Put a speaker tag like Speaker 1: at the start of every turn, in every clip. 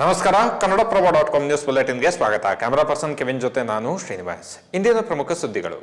Speaker 1: ನಮಸ್ಕಾರ. Kannadaprabha dot com news ಬುಲೆಟಿನ್ಗೆ ಸ್ವಾಗತ. ಕ್ಯಾಮರಾ ಪರ್ಸನ್ ಕೆವಿನ್ ಜೊತೆ ನಾನು ಶ್ರೀನಿವಾಸ್. ಇಂದಿನ ಪ್ರಮುಖ ಸುದ್ದಿಗಳು.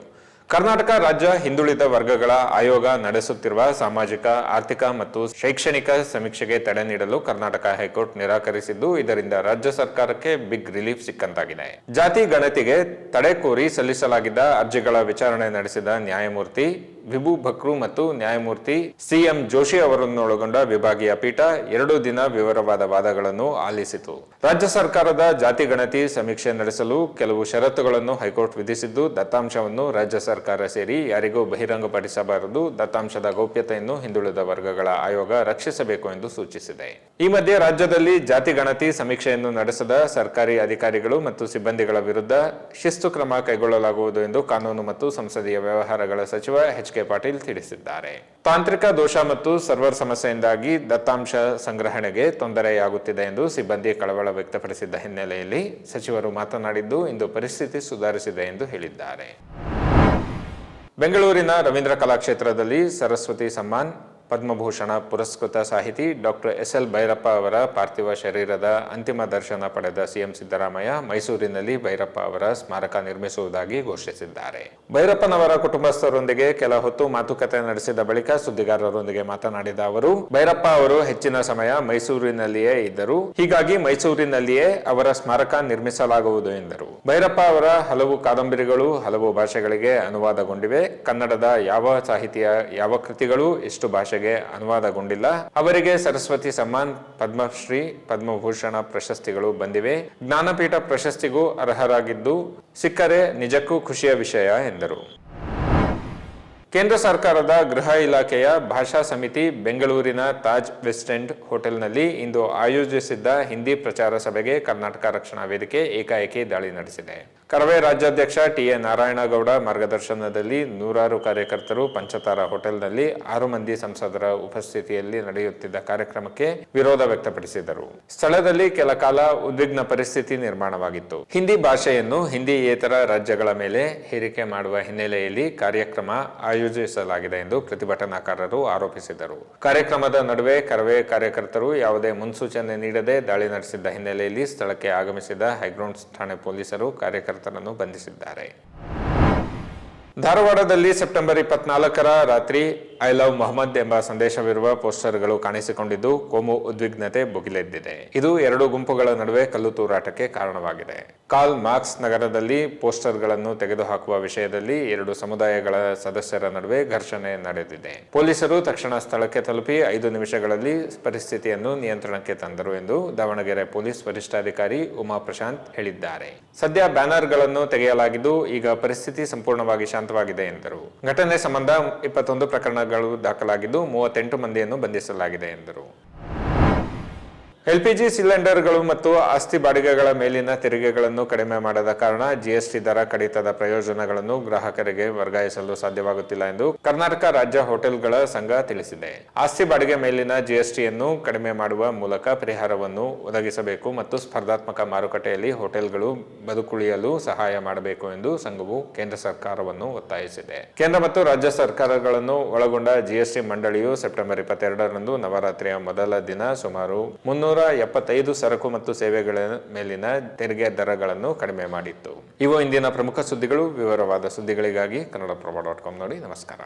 Speaker 1: ಕರ್ನಾಟಕ ರಾಜ್ಯ ಹಿಂದುಳಿದ ವರ್ಗಗಳ ಆಯೋಗ ನಡೆಸುತ್ತಿರುವ ಸಾಮಾಜಿಕ, ಆರ್ಥಿಕ ಮತ್ತು ಶೈಕ್ಷಣಿಕ ಸಮೀಕ್ಷೆಗೆ ತಡೆ ನೀಡಲು ಕರ್ನಾಟಕ ಹೈಕೋರ್ಟ್ ನಿರಾಕರಿಸಿದ್ದು, ಇದರಿಂದ ರಾಜ್ಯ ಸರ್ಕಾರಕ್ಕೆ ಬಿಗ್ ರಿಲೀಫ್ ಸಿಕ್ಕಂತಾಗಿದೆ. ಜಾತಿ ಗಣತಿಗೆ ತಡೆ ಕೋರಿ ಸಲ್ಲಿಸಲಾಗಿದ್ದ ಅರ್ಜಿಗಳ ವಿಚಾರಣೆ ನಡೆಸಿದ ನ್ಯಾಯಮೂರ್ತಿ ವಿಭು ಭಕ್ರು ಮತ್ತು ನ್ಯಾಯಮೂರ್ತಿ ಸಿಎಂ ಜೋಶಿ ಅವರನ್ನೊಳಗೊಂಡ ವಿಭಾಗೀಯ ಪೀಠ ಎರಡು ದಿನ ವಿವರವಾದ ವಾದಗಳನ್ನು ಆಲಿಸಿತು. ರಾಜ್ಯ ಸರ್ಕಾರದ ಜಾತಿ ಗಣತಿ ಸಮೀಕ್ಷೆ ನಡೆಸಲು ಕೆಲವು ಷರತ್ತುಗಳನ್ನು ಹೈಕೋರ್ಟ್ ವಿಧಿಸಿದ್ದು, ದತ್ತಾಂಶವನ್ನು ರಾಜ್ಯ ಸರ್ಕಾರ ಸೇರಿ ಯಾರಿಗೂ ಬಹಿರಂಗಪಡಿಸಬಾರದು. ದತ್ತಾಂಶದ ಗೌಪ್ಯತೆಯನ್ನು ಹಿಂದುಳಿದ ವರ್ಗಗಳ ಆಯೋಗ ರಕ್ಷಿಸಬೇಕು ಎಂದು ಸೂಚಿಸಿದೆ. ಈ ಮಧ್ಯೆ ರಾಜ್ಯದಲ್ಲಿ ಜಾತಿ ಗಣತಿ ಸಮೀಕ್ಷೆಯನ್ನು ನಡೆಸದ ಸರ್ಕಾರಿ ಅಧಿಕಾರಿಗಳು ಮತ್ತು ಸಿಬ್ಬಂದಿಗಳ ವಿರುದ್ಧ ಶಿಸ್ತು ಕ್ರಮ ಕೈಗೊಳ್ಳಲಾಗುವುದು ಎಂದು ಕಾನೂನು ಮತ್ತು ಸಂಸದೀಯ ವ್ಯವಹಾರಗಳ ಸಚಿವ ಎಚ್ ಕೆ ಪಾಟೀಲ್ ತಿಳಿಸಿದ್ದಾರೆ. ತಾಂತ್ರಿಕ ದೋಷ ಮತ್ತು ಸರ್ವರ್ ಸಮಸ್ಯೆಯಿಂದಾಗಿ ದತ್ತಾಂಶ ಸಂಗ್ರಹಣೆಗೆ ತೊಂದರೆಯಾಗುತ್ತಿದೆ ಎಂದು ಸಿಬ್ಬಂದಿ ಕಳವಳ ವ್ಯಕ್ತಪಡಿಸಿದ್ದ ಹಿನ್ನೆಲೆಯಲ್ಲಿ ಸಚಿವರು ಮಾತನಾಡಿದ್ದು, ಇಂದು ಪರಿಸ್ಥಿತಿ ಸುಧಾರಿಸಿದೆ ಎಂದು ಹೇಳಿದ್ದಾರೆ. ಬೆಂಗಳೂರಿನ ರವೀಂದ್ರ ಕಲಾಕ್ಷೇತ್ರದಲ್ಲಿ ಸರಸ್ವತಿ ಸಮ್ಮಾನ್ ಪದ್ಮಭೂಷಣ ಪುರಸ್ಕೃತ ಸಾಹಿತಿ ಡಾಕ್ಟರ್ ಎಸ್ ಎಲ್ ಭೈರಪ್ಪ ಅವರ ಪಾರ್ಥಿವ ಶರೀರದ ಅಂತಿಮ ದರ್ಶನ ಪಡೆದ ಸಿಎಂ ಸಿದ್ದರಾಮಯ್ಯ ಮೈಸೂರಿನಲ್ಲಿ ಭೈರಪ್ಪ ಅವರ ಸ್ಮಾರಕ ನಿರ್ಮಿಸುವುದಾಗಿ ಘೋಷಿಸಿದ್ದಾರೆ. ಭೈರಪ್ಪನವರ ಕುಟುಂಬಸ್ಥರೊಂದಿಗೆ ಕೆಲ ಹೊತ್ತು ಮಾತುಕತೆ ನಡೆಸಿದ ಬಳಿಕ ಸುದ್ದಿಗಾರರೊಂದಿಗೆ ಮಾತನಾಡಿದ ಅವರು, ಭೈರಪ್ಪ ಅವರು ಹೆಚ್ಚಿನ ಸಮಯ ಮೈಸೂರಿನಲ್ಲಿಯೇ ಇದ್ದರು. ಹೀಗಾಗಿ ಮೈಸೂರಿನಲ್ಲಿಯೇ ಅವರ ಸ್ಮಾರಕ ನಿರ್ಮಿಸಲಾಗುವುದು ಎಂದರು. ಭೈರಪ್ಪ ಅವರ ಹಲವು ಕಾದಂಬರಿಗಳು, ಹಲವು ಭಾಷೆಗಳಿಗೆ ಅನುವಾದಗೊಂಡಿವೆ. ಕನ್ನಡದ ಯಾವ ಸಾಹಿತಿಯ ಯಾವ ಕೃತಿಗಳು ಎಷ್ಟು ಭಾಷೆಗೆ ಅನುವಾದಗೊಂಡಿಲ್ಲ. ಅವರಿಗೆ ಸರಸ್ವತಿ ಸಮ್ಮಾನ್, ಪದ್ಮಶ್ರೀ, ಪದ್ಮಭೂಷಣ ಪ್ರಶಸ್ತಿಗಳು ಬಂದಿವೆ. ಜ್ಞಾನಪೀಠ ಪ್ರಶಸ್ತಿಗೂ ಅರ್ಹರಾಗಿದ್ದು, ಸಿಕ್ಕರೆ ನಿಜಕ್ಕೂ ಖುಷಿಯ ವಿಷಯ ಎಂದರು. ಕೇಂದ್ರ ಸರ್ಕಾರದ ಗೃಹ ಇಲಾಖೆಯ ಭಾಷಾ ಸಮಿತಿ ಬೆಂಗಳೂರಿನ ತಾಜ್ ವೆಸ್ಟ್ ಎಂಡ್ ಹೋಟೆಲ್ನಲ್ಲಿ ಇಂದು ಆಯೋಜಿಸಿದ್ದ ಹಿಂದಿ ಪ್ರಚಾರ ಸಭೆಗೆ ಕರ್ನಾಟಕ ರಕ್ಷಣಾ ವೇದಿಕೆ ಏಕಾಏಕಿ ದಾಳಿ ನಡೆಸಿದೆ. ಕರವೇ ರಾಜ್ಯಾಧ್ಯಕ್ಷ ಟಿ ಎ ನಾರಾಯಣಗೌಡ ಮಾರ್ಗದರ್ಶನದಲ್ಲಿ ನೂರಾರು ಕಾರ್ಯಕರ್ತರು ಪಂಚತಾರ ಹೋಟೆಲ್ನಲ್ಲಿ ಆರು ಮಂದಿ ಸಂಸದರ ಉಪಸ್ಥಿತಿಯಲ್ಲಿ ನಡೆಯುತ್ತಿದ್ದ ಕಾರ್ಯಕ್ರಮಕ್ಕೆ ವಿರೋಧ ವ್ಯಕ್ತಪಡಿಸಿದರು. ಸ್ಥಳದಲ್ಲಿ ಕೆಲ ಕಾಲ ಉದ್ವಿಗ್ನ ಪರಿಸ್ಥಿತಿ ನಿರ್ಮಾಣವಾಗಿತ್ತು. ಹಿಂದಿ ಭಾಷೆಯನ್ನು ಹಿಂದಿಯೇತರ ರಾಜ್ಯಗಳ ಮೇಲೆ ಹೇರಿಕೆ ಮಾಡುವ ಹಿನ್ನೆಲೆಯಲ್ಲಿ ಕಾರ್ಯಕ್ರಮ ಆಯೋಜಿಸಲಾಗಿದೆ ಎಂದು ಪ್ರತಿಭಟನಾಕಾರರು ಆರೋಪಿಸಿದರು. ಕಾರ್ಯಕ್ರಮದ ನಡುವೆ ಕರವೇ ಕಾರ್ಯಕರ್ತರು ಯಾವುದೇ ಮುನ್ಸೂಚನೆ ನೀಡದೆ ದಾಳಿ ನಡೆಸಿದ್ದ ಹಿನ್ನೆಲೆಯಲ್ಲಿ ಸ್ಥಳಕ್ಕೆ ಆಗಮಿಸಿದ ಹೈಗ್ರೌಂಡ್ಸ್ ಠಾಣೆ ಪೊಲೀಸರು ಕಾರ್ಯಕರ್ತರನ್ನು ಬಂಧಿಸಿದ್ದಾರೆ. ಧಾರವಾಡದಲ್ಲಿ ಸೆಪ್ಟೆಂಬರ್ ಇಪ್ಪತ್ನಾಲ್ಕರ ರಾತ್ರಿ ಐ ಲವ್ ಮೊಹಮ್ಮದ್ ಎಂಬ ಸಂದೇಶವಿರುವ ಪೋಸ್ಟರ್ಗಳು ಕಾಣಿಸಿಕೊಂಡಿದ್ದು, ಕೋಮು ಉದ್ವಿಗ್ನತೆ ಭುಗಿಲೆದ್ದಿದೆ. ಇದು ಎರಡು ಗುಂಪುಗಳ ನಡುವೆ ಕಲ್ಲು ತೂರಾಟಕ್ಕೆ ಕಾರಣವಾಗಿದೆ. ಕಾಲ್ ಮಾರ್ಕ್ಸ್ ನಗರದಲ್ಲಿ ಪೋಸ್ಟರ್ಗಳನ್ನು ತೆಗೆದುಹಾಕುವ ವಿಷಯದಲ್ಲಿ ಎರಡು ಸಮುದಾಯಗಳ ಸದಸ್ಯರ ನಡುವೆ ಘರ್ಷಣೆ ನಡೆದಿದೆ. ಪೊಲೀಸರು ತಕ್ಷಣ ಸ್ಥಳಕ್ಕೆ ತಲುಪಿ ಐದು ನಿಮಿಷಗಳಲ್ಲಿ ಪರಿಸ್ಥಿತಿಯನ್ನು ನಿಯಂತ್ರಣಕ್ಕೆ ತಂದರು ಎಂದು ದಾವಣಗೆರೆ ಪೊಲೀಸ್ ವರಿಷ್ಠಾಧಿಕಾರಿ ಉಮಾ ಪ್ರಶಾಂತ್ ಹೇಳಿದ್ದಾರೆ. ಸದ್ಯ ಬ್ಯಾನರ್ಗಳನ್ನು ತೆಗೆಯಲಾಗಿದ್ದು ಈಗ ಪರಿಸ್ಥಿತಿ ಸಂಪೂರ್ಣವಾಗಿ ಶಾಂತವಾಗಿದೆ ಎಂದರು. ಘಟನೆ ಸಂಬಂಧ ಇಪ್ಪತ್ತೊಂದು ಪ್ರಕರಣಗಳು ದಾಖಲಾಗಿದ್ದು ಮೂವತ್ತೆಂಟು ಮಂದಿಯನ್ನು ಬಂಧಿಸಲಾಗಿದೆ ಎಂದರು. ಎಲ್ಪಿಜಿ ಸಿಲಿಂಡರ್ಗಳು ಮತ್ತು ಆಸ್ತಿ ಬಾಡಿಗೆಗಳ ಮೇಲಿನ ತೆರಿಗೆಗಳನ್ನು ಕಡಿಮೆ ಮಾಡದ ಕಾರಣ ಜಿಎಸ್ಟಿ ದರ ಕಡಿತದ ಪ್ರಯೋಜನಗಳನ್ನು ಗ್ರಾಹಕರಿಗೆ ವರ್ಗಾಯಿಸಲು ಸಾಧ್ಯವಾಗುತ್ತಿಲ್ಲ ಎಂದು ಕರ್ನಾಟಕ ರಾಜ್ಯ ಹೋಟೆಲ್ಗಳ ಸಂಘ ತಿಳಿಸಿದೆ. ಆಸ್ತಿ ಬಾಡಿಗೆ ಮೇಲಿನ ಜಿಎಸ್ಟಿಯನ್ನು ಕಡಿಮೆ ಮಾಡುವ ಮೂಲಕ ಪರಿಹಾರವನ್ನು ಒದಗಿಸಬೇಕು ಮತ್ತು ಸ್ಪರ್ಧಾತ್ಮಕ ಮಾರುಕಟ್ಟೆಯಲ್ಲಿ ಹೋಟೆಲ್ಗಳು ಬದುಕುಳಿಯಲು ಸಹಾಯ ಮಾಡಬೇಕು ಎಂದು ಸಂಘವು ಕೇಂದ್ರ ಸರ್ಕಾರವನ್ನು ಒತ್ತಾಯಿಸಿದೆ. ಕೇಂದ್ರ ಮತ್ತು ರಾಜ್ಯ ಸರ್ಕಾರಗಳನ್ನು ಒಳಗೊಂಡ ಜಿಎಸ್ಟಿ ಮಂಡಳಿಯು ಸೆಪ್ಟೆಂಬರ್ ಇಪ್ಪತ್ತೆರಡರಂದು ನವರಾತ್ರಿಯ ಮೊದಲ ದಿನ ಸುಮಾರು ಮುನ್ನೂರ ಎಪ್ಪತ್ತೈದು ಸರಕು ಮತ್ತು ಸೇವೆಗಳ ಮೇಲಿನ ತೆರಿಗೆ ದರಗಳನ್ನು ಕಡಿಮೆ ಮಾಡಿತ್ತು. ಇವು ಇಂದಿನ ಪ್ರಮುಖ ಸುದ್ದಿಗಳು. ವಿವರವಾದ ಸುದ್ದಿಗಳಿಗಾಗಿ ಕನ್ನಡಪ್ರಭ ಡಾಟ್ ಕಾಮ್ ನೋಡಿ ನಮಸ್ಕಾರ.